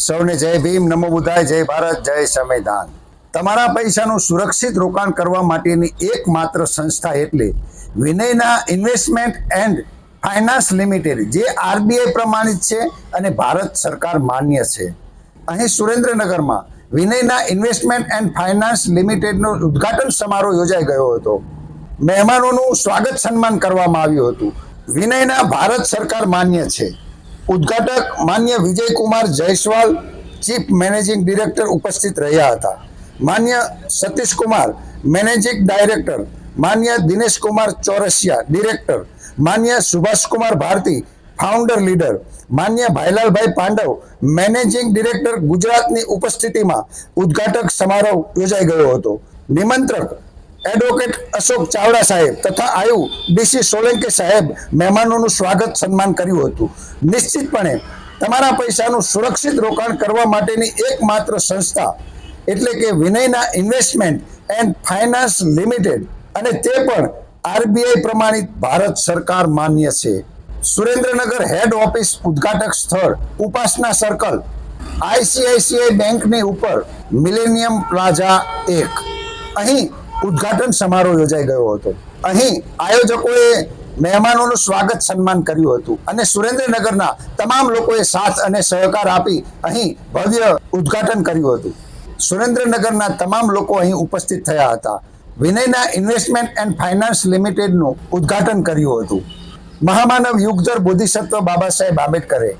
સૌને જય ભીમ, નમો બુધાય જય ભારત, જય સંવિધાન. તમારા પૈસાનું સુરક્ષિત રોકાણ કરવા માટેની એકમાત્ર સંસ્થા એટલે Vinayana investment and finance limited, જે આરબીઆઈ પ્રમાણિત છે અને ભારત સરકાર માન્ય છે. અહીં સુરેન્દ્રનગરમાં વિનયના ઇન્વેસ્ટમેન્ટ એન્ડ ફાઇનાન્સ લિમિટેડનો ઉદ્ઘાટન સમારોહ યોજાઈ ગયો હતો. મહેમાનોનું સ્વાગત સન્માન કરવામાં આવ્યું હતું. વિનયના ભારત સરકાર માન્ય છે. ઉદ્ઘાટક માન્ય Vijaykumar Jaiswal, chief managing director ઉપસ્થિત રહ્યા હતા. માન્ય સતીશ કુમાર મેનેજિંગ ડાયરેક્ટર. માન્ય દિનેશ કુમાર ચોરસિયા, ડિરેક્ટર. માન્ય સુભાષકુમાર ભારતી, ફાઉન્ડર લીડર. માન્ય ભાઈલાલભાઈ પાંડવ, મેનેજિંગ ડિરેક્ટર ગુજરાતની ઉપસ્થિતિમાં ઉદ્ઘાટક સમારોહ યોજાઈ ગયો હતો. નિમંત્રક એડવોકેટ અશોક ચાવડા સાહેબ તથા આયુ ડીસી સોલંકી સાહેબ મહેમાનોનું સ્વાગત સન્માન કર્યું હતું. નિશ્ચિતપણે તમારા પૈસાનું સુરક્ષિત રોકાણ કરવા માટેની એકમાત્ર સંસ્થા એટલે કે Vinayana investment and finance limited અને તે પણ આરબીઆઈ પ્રમાણિત ભારત સરકાર માન્ય છે. સુરેન્દ્રનગર હેડ ઓફિસ ઉદ્ઘાટક સ્થળ ઉપાસના સર્કલ આઈસીઆઈસીઆઈ બેંકની ઉપર મિલેનિયમ પ્લાઝા એક. અહીં ઉદ્ઘાટન સમારોહ યોજાઈ ગયો હતો. અહીં આયોજકોએ મહેમાનોનું સ્વાગત સન્માન કર્યું હતું અને સુરેન્દ્રનગરના તમામ લોકોએ સાથ અને સહકાર આપી અહીં ભવ્ય ઉદ્ઘાટન કર્યું હતું. સુરેન્દ્રનગરના તમામ લોકો અહીં ઉપસ્થિત થયા હતા. વિનયના ઇન્વેસ્ટમેન્ટ એન્ડ ફાઇનાન્સ લિમિટેડનું ઉદ્ઘાટન કર્યું હતું. મહામાનવ યુગધર બોધિસત્વ બાબા સાહેબ આંબેડકરે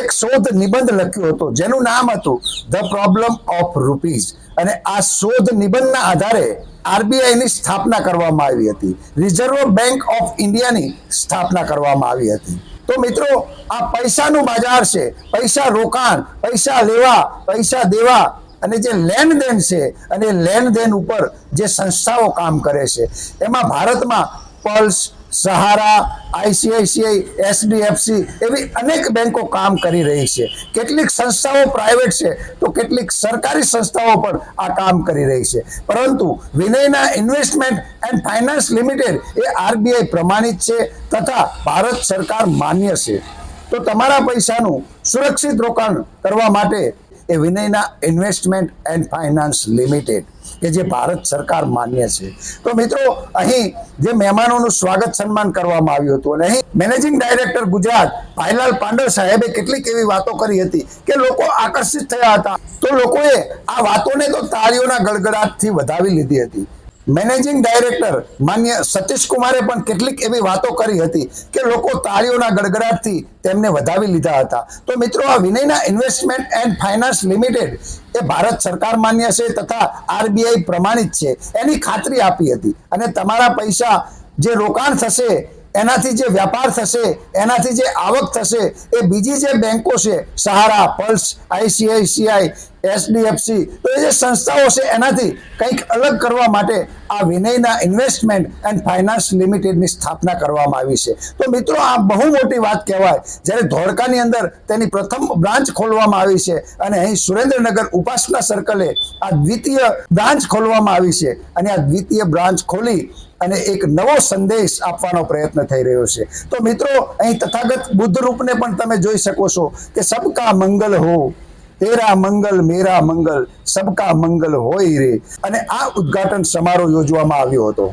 એક શોધ નિબંધ લખ્યો હતો જેનું નામ હતું ધ પ્રોબ્લેમ ઓફ રૂપીઝ. અને આ શોધ નિબંધના આધારે આરબીઆઈ ની સ્થાપના કરવામાં આવી હતી. રિઝર્વ બેંક ઓફ ઇન્ડિયાની સ્થાપના કરવામાં આવી હતી. તો મિત્રો, આ પૈસાનું બજાર છે. પૈસા રોકાણ, પૈસા લેવા, પૈસા દેવા અને જે લેનદેન છે, અને લેનદેન ઉપર જે સંસ્થાઓ કામ કરે છે. એમાં ભારતમાં પલ્સ સહારા આઈસીઆઈસીઆઈ એસડીએફસી એવી અનેક બેન્કો કામ કરી રહી છે. કેટલીક સંસ્થાઓ પ્રાઇવેટ છે તો કેટલીક સરકારી સંસ્થાઓ પણ આ કામ કરી રહી છે. પરંતુ Vinayana investment and finance limited A RBI પ્રમાણિત છે તથા ભારત સરકાર માન્ય છે. તો તમારા પૈસાનું સુરક્ષિત રોકાણ કરવા માટે એ Vinayana investment and finance limited કે જે ભારત સરકાર માન્ય છે. તો મિત્રો, અહીં જે મહેમાનોનું સ્વાગત સન્માન કરવામાં આવ્યું હતું અને અહીં મેનેજિંગ ડાયરેક્ટર ગુજરાત, ભાઈલાલ પાંડવ સાહેબે કેટલીક એવી વાતો કરી હતી કે લોકો આકર્ષિત થયા હતા. તો લોકોએ આ વાતોને તો તાળીઓના ગડગડાટથી વધાવી લીધી હતી. મેનેજિંગ ડાયરેક્ટર માન્ય સતીશ કુમારે પણ કેટલીક એવી વાતો કરી હતી કે લોકો તાળીઓના ગડગડાટથી તેમને વધાવી લીધા હતા. તો મિત્રો, આ વિનયના ઇન્વેસ્ટમેન્ટ એન્ડ ફાઇનાન્સ લિમિટેડ એ ભારત સરકાર માન્ય છે તથા આરબીઆઈ પ્રમાણિત છે. એની ખાતરી આપી હતી. અને તમારા પૈસા જે રોકાણ થશે, એનાથી જે વ્યાપાર થશે, એનાથી જે આવક થશે, એ બીજી જે બેંકો છે, સહારા, પલ્સ, આઈસીઆઈસીઆઈ એસડીએફસી તો એ જે સંસ્થાઓ છે, એનાથી કંઈક અલગ કરવા માટે આ વિનયના ઇન્વેસ્ટમેન્ટ એન્ડ ફાઇનાન્સ લિમિટેડની સ્થાપના કરવામાં આવી છે. તો મિત્રો, આ બહુ મોટી વાત કહેવાય. જ્યારે ધોળકાની અંદર તેની પ્રથમ બ્રાન્ચ ખોલવામાં આવી છે અને અહીં સુરેન્દ્રનગર ઉપાસના સર્કલે આ દ્વિતીય બ્રાન્ચ ખોલવામાં આવી છે અને આ દ્વિતીય બ્રાન્ચ ખોલી અને એક નવો સંદેશ આપવાનો પ્રયત્ન થઈ રહ્યો છે. તો મિત્રો, અહીં તથાગત બુદ્ધ રૂપને પણ તમે જોઈ શકો છો કે સબકા મંગલ હો. તેરા મંગલ, મેરા મંગલ, સબકા મંગલ હોય રે. અને આ ઉદ્ઘાટન સમારોહ યોજવામાં આવ્યો હતો.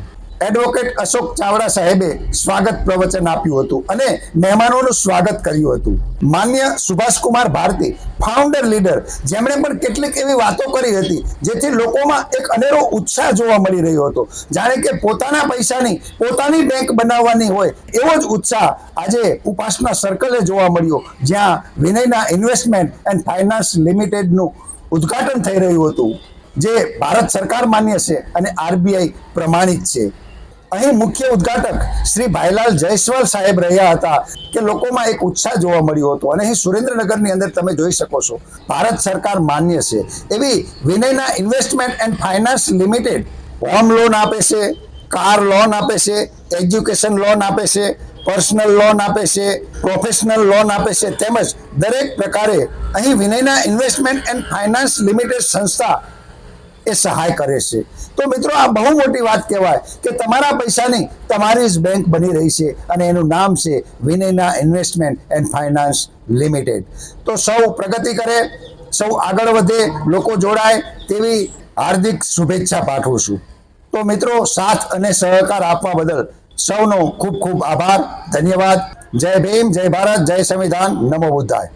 એડવોકેટ અશોક ચાવડા સાહેબે સ્વાગત પ્રવચન આપ્યું હતું અને મહેમાનોનું સ્વાગત કર્યું હતું. માન્ય સુભાષકુમાર ભારતી ફાઉન્ડર લીડર જેમણે પણ કેટલીક એવી વાતો કરી હતી, જેથી લોકોમાં એક અનેરો ઉત્સાહ જોવા મળી રહ્યો હતો. જાણે કે પોતાના પૈસાની, પોતાની બેંક બનાવવાની હોય એવો જ ઉત્સાહ આજે ઉપાસના સર્કલે જોવા મળ્યો, જ્યાં વિનયના ઇન્વેસ્ટમેન્ટ એન્ડ ફાઇનાન્સ લિમિટેડનું ઉદ્ઘાટન થઈ રહ્યું હતું, જે ભારત સરકાર માન્ય છે અને આરબીઆઈ પ્રમાણિત છે. અહીં મુખ્ય ઉદ્ઘાટક શ્રી ભાઈલાલ જયસ્વાલ સાહેબ રહ્યા હતા કે લોકોમાં એક ઉત્સાહ જોવા મળ્યો હતો. અને અહીં સુરેન્દ્રનગરની અંદર તમે જોઈ શકો છો, ભારત સરકાર માન્ય છે. એવી વિનયના investment and finance limited home loan આપે છે, કાર લોન આપે છે, એજ્યુકેશન લોન આપે છે, પર્સનલ લોન આપે છે, પ્રોફેશનલ લોન આપે છે, તેમજ દરેક પ્રકારે અહીં Vinayana investment and finance limited સંસ્થા એ સહાય કરે છે. તો મિત્રો, આ બહુ મોટી વાત કહેવાય કે તમારા પૈસાની તમારી જ બેંક બની રહી છે અને એનું નામ છે Vinayana investment and finance limited તો સૌ પ્રગતિ કરે, સૌ આગળ વધે, લોકો જોડાય, તેવી હાર્દિક શુભેચ્છા પાઠવું છું. તો મિત્રો, સાથ અને સહકાર આપવા બદલ સૌનો ખૂબ ખૂબ આભાર, ધન્યવાદ. જય ભીમ, જય ભારત, જય સંવિધાન, નમો બુદ્ધાય.